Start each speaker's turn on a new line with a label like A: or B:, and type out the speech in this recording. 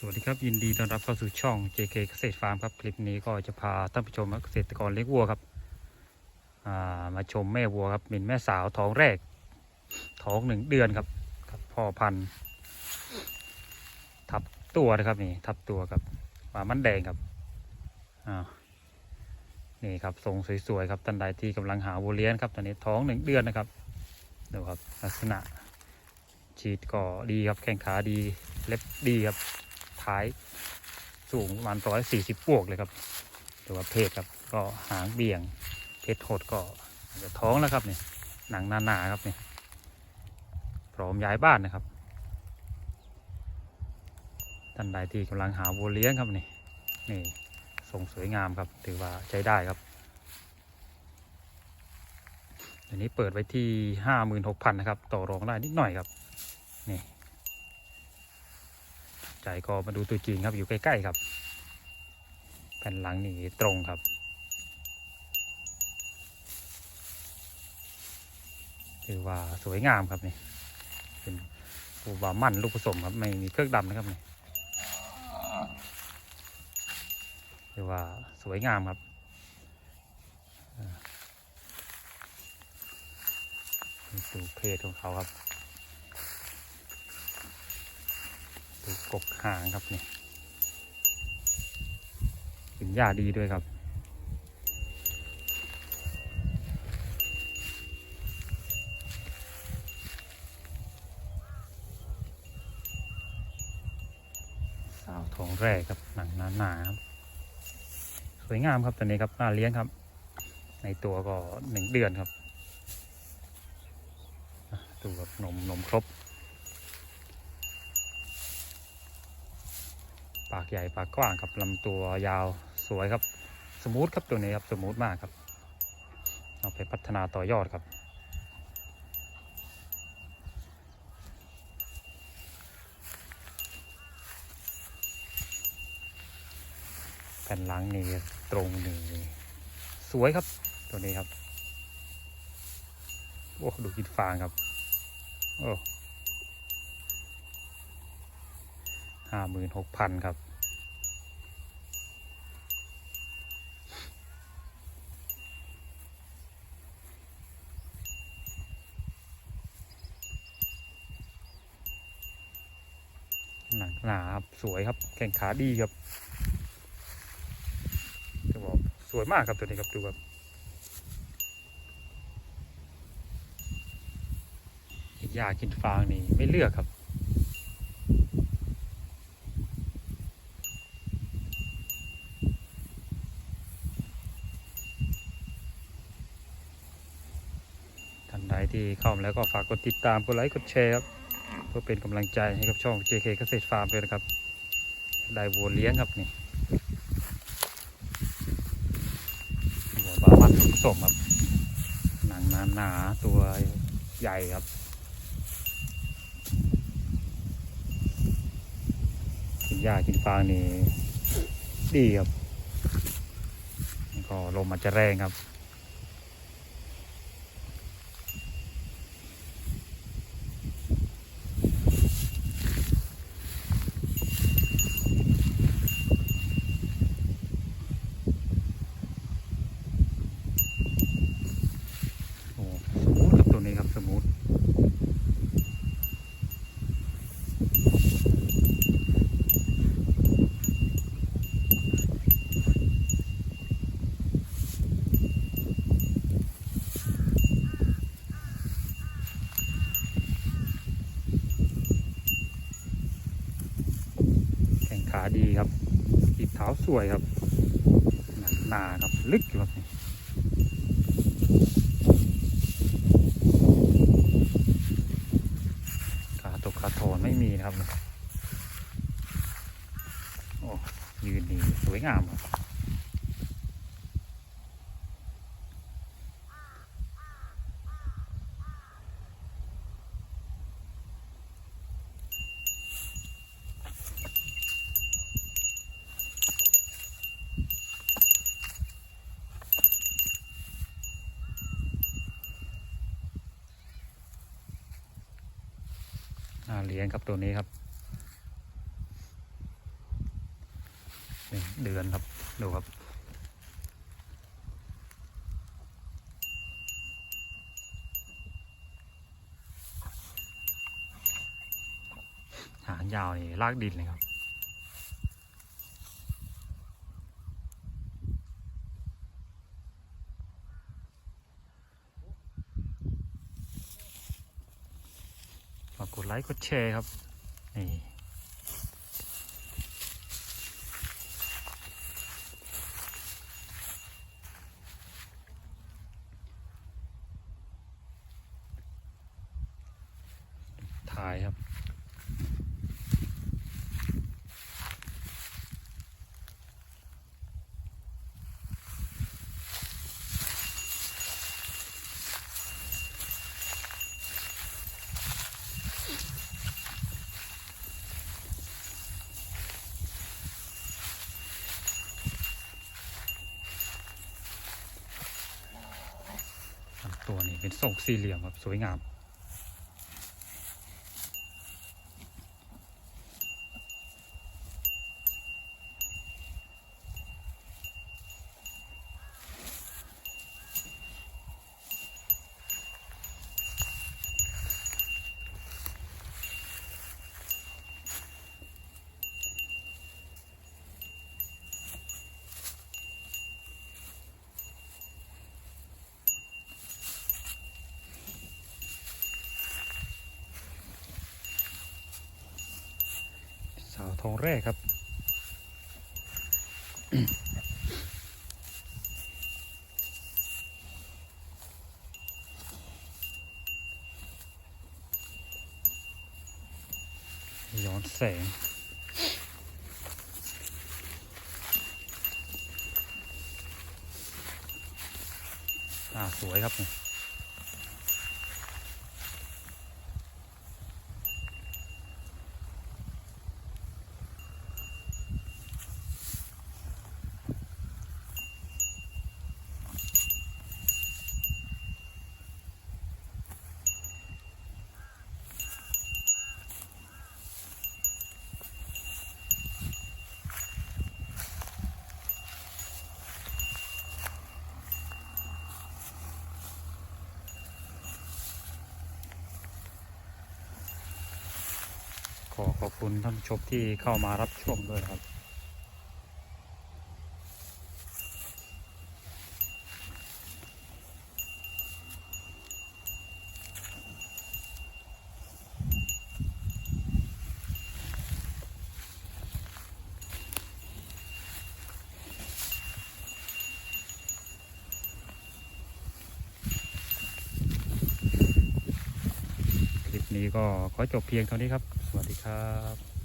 A: สวัสดีครับยินดีต้อนรับเข้าสู่ช่อง JK เกษตรฟาร์มครับ คลิปนี้ก็จะพาท่านผู้ชมเกษตรกรเลี้ยงวัวครับามาชมแม่วัวครับเป็นแม่สาวท้องแรก ท้องหนึ่งเดือนครับครับพ่อพันธุ์ทับตัวนะครับนี่ทับตัวกับหมามันแดงครับนี่ครับทรงสวยๆครับท่านใดที่กำลังหาวัวเลี้ยงครับตอนนี้ท้องหนึ่งเดือนนะครับดูครับลักษณะฉีดก็ดีครับแข้งขาดีเล็บดีครับ้ายสูงประมาณร้อยสี่สิบบวกเลยครับหรือว่าเพศครับก็หางเบี่ยง เพศโหดก็อาจจะท้องแล้วครับเนี่ยหนังหนาๆครับเนี่ยพร้อมย้ายบ้านนะครับท่านใดที่กำลังหาวัวเลี้ยงครับนี่นี่ทรงสวยงามครับ ถือว่าใช้ได้ครับอันนี้เปิดไว้ที่ห้าหมื่นหกพันนะครับ ต่อรองได้นิดหน่อยครับนี่ ใจก็มาดูตัวจริงครับอยู่ใกล้ๆครับแผ่นหลังนี่ตรงครับ ถือว่าสวยงามครับนี่เป็นปูบามันลูกผสมครับไม่มีเครื่องดำนะครับนี่ถือว่าสวยงามครับดูเพศของเขาครับ กกหางครับนี่กินหญ้าดีด้วยครับ สาวทองแรกครับหนังหนาๆครับสวยงามครับตัวนี้ครับน่าเลี้ยงครับ ในตัวก็หนึ่งเดือนครับดูแบบนมนมครบากใหญ่ปากกว้างครับลำตัวยาวสวยครับ สมูทครับตัวนี้ครับสมูทมากครับ เอาไปพัฒนาต่อยอดครับแผ่นหลังนี่ตรงนี่สวยครับตัวนี้ครับโอ้ดูกินฟางครับโอ้ห้าหมื่นหกพันครับ หนาครับสวยครับแข่งขาดีครับจะบอกสวยมากครับตัวนี้ครับดูครับยากินฟางนี่ไม่เลือกครับท่านใดที่เข้ามาแล้วก็ฝากกดติดตามกดไลค์กดแชร์ครับ เพื่อเป็นกำลังใจให้กับช่อง JK เกษตรฟาร์มด้วยนะครับ ได้วัวเลี้ยงครับนี่วัวบามันผสมครับ หนังหนาๆตัวใหญ่ครับกินหญ้ากินฟางนี่ดีครับแล้วก็ลมมันจะแรงครับ โอ้สมูทครับตัวนี้ครับสมูทแขาดีครับกีบเท้าสวยครับหนาครับลึกอยู่ครับขาตกขาถอนไม่มีนะครับโอ้ยืนดีสวยงามครับ เลี้ยงครับตัวนี้ครับหนึ่งเดือนครับดูครับ หางยาวนี่ลากดินเลยครับ ฝากก ดไลค์กดแชร์ครับนี่ถ่ายครับ ตัวนี่เป็นทรงสี่เหลี่ยมครับสวยงาม สาวทองแรกครับ ย้อนแสงอ่าสวยครับเนี่ย ขอขอบคุณท่านชมที่เข้ามารับชมด้วยครับ คลิปนี้ก็ขอจบเพียงเท่านี้ครับ ดีครับ